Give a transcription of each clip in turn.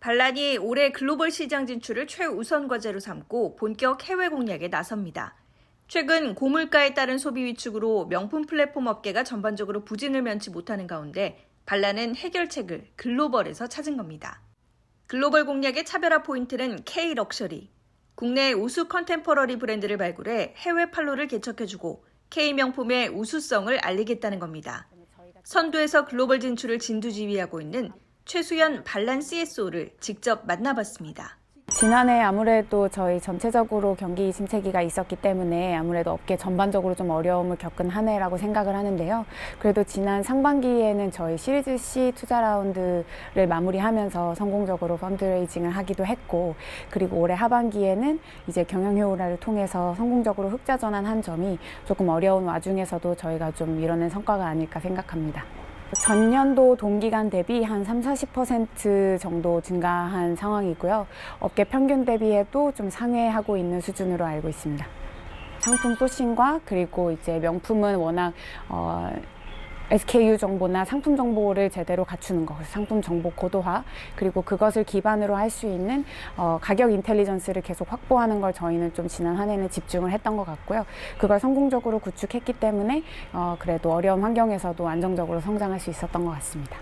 반란이 올해 글로벌 시장 진출을 최우선 과제로 삼고 본격 해외 공략에 나섭니다. 최근 고물가에 따른 소비 위축으로 명품 플랫폼 업계가 전반적으로 부진을 면치 못하는 가운데 반란은 해결책을 글로벌에서 찾은 겁니다. 글로벌 공략의 차별화 포인트는 K 럭셔리. 국내 우수 컨템퍼러리 브랜드를 발굴해 해외 판로를 개척해주고 K 명품의 우수성을 알리겠다는 겁니다. 선두에서 글로벌 진출을 진두지휘하고 있는 최수연 반란 CSO를 직접 만나봤습니다. 지난해 아무래도 저희 전체적으로 경기 침체기가 있었기 때문에 아무래도 업계 전반적으로 좀 어려움을 겪은 한 해라고 생각을 하는데요. 그래도 지난 상반기에는 저희 시리즈 C 투자 라운드를 마무리하면서 성공적으로 펀드레이징을 하기도 했고, 그리고 올해 하반기에는 이제 경영 효율화를 통해서 성공적으로 흑자 전환한 점이 조금 어려운 와중에서도 저희가 좀 이뤄낸 성과가 아닐까 생각합니다. 전년도 동기간 대비 한 3, 40% 정도 증가한 상황이고요. 업계 평균 대비해도 좀 상회하고 있는 수준으로 알고 있습니다. 상품 소싱과 그리고 이제 명품은 워낙 어, SKU 정보나 상품 정보를 제대로 갖추는 것, 상품 정보 고도화, 그리고 그것을 기반으로 할 수 있는 어, 가격 인텔리전스를 계속 확보하는 걸 저희는 좀 지난 한 해는 집중을 했던 것 같고요. 그걸 성공적으로 구축했기 때문에 어, 그래도 어려운 환경에서도 안정적으로 성장할 수 있었던 것 같습니다.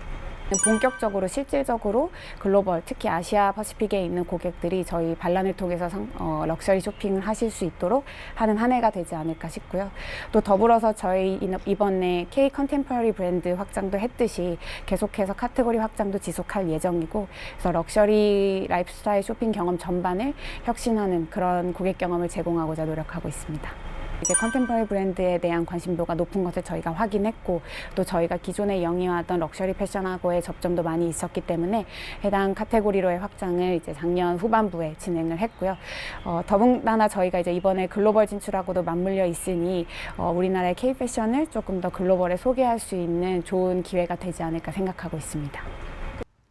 본격적으로 실질적으로 글로벌 특히 아시아 퍼시픽에 있는 고객들이 저희 반란을 통해서 상, 어, 럭셔리 쇼핑을 하실 수 있도록 하는 한 해가 되지 않을까 싶고요. 또 더불어서 저희 이- 이번에 K 컨템퍼러리 브랜드 확장도 했듯이 계속해서 카테고리 확장도 지속할 예정이고 그래서 럭셔리 라이프스타일 쇼핑 경험 전반을 혁신하는 그런 고객 경험을 제공하고자 노력하고 있습니다. 이제 컨템퍼리 브랜드에 대한 관심도가 높은 것을 저희가 확인했고 또 저희가 기존에 영위하던 럭셔리 패션하고의 접점도 많이 있었기 때문에 해당 카테고리로의 확장을 이제 작년 후반부에 진행을 했고요. 어, 더군다나 저희가 이제 이번에 글로벌 진출하고도 맞물려 있으니 어, 우리나라의 K 패션을 조금 더 글로벌에 소개할 수 있는 좋은 기회가 되지 않을까 생각하고 있습니다.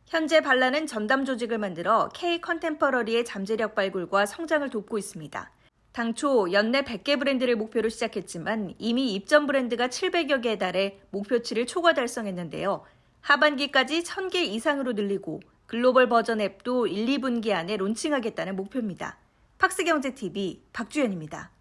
현재 반란은 전담 조직을 만들어 K 컨템퍼러리의 잠재력 발굴과 성장을 돕고 있습니다. 당초 연내 100개 브랜드를 목표로 시작했지만 이미 입점 브랜드가 700여 개에 달해 목표치를 초과 달성했는데요. 하반기까지 1000개 이상으로 늘리고 글로벌 버전 앱도 1, 2분기 안에 론칭하겠다는 목표입니다. 팍스경제TV 박주연입니다.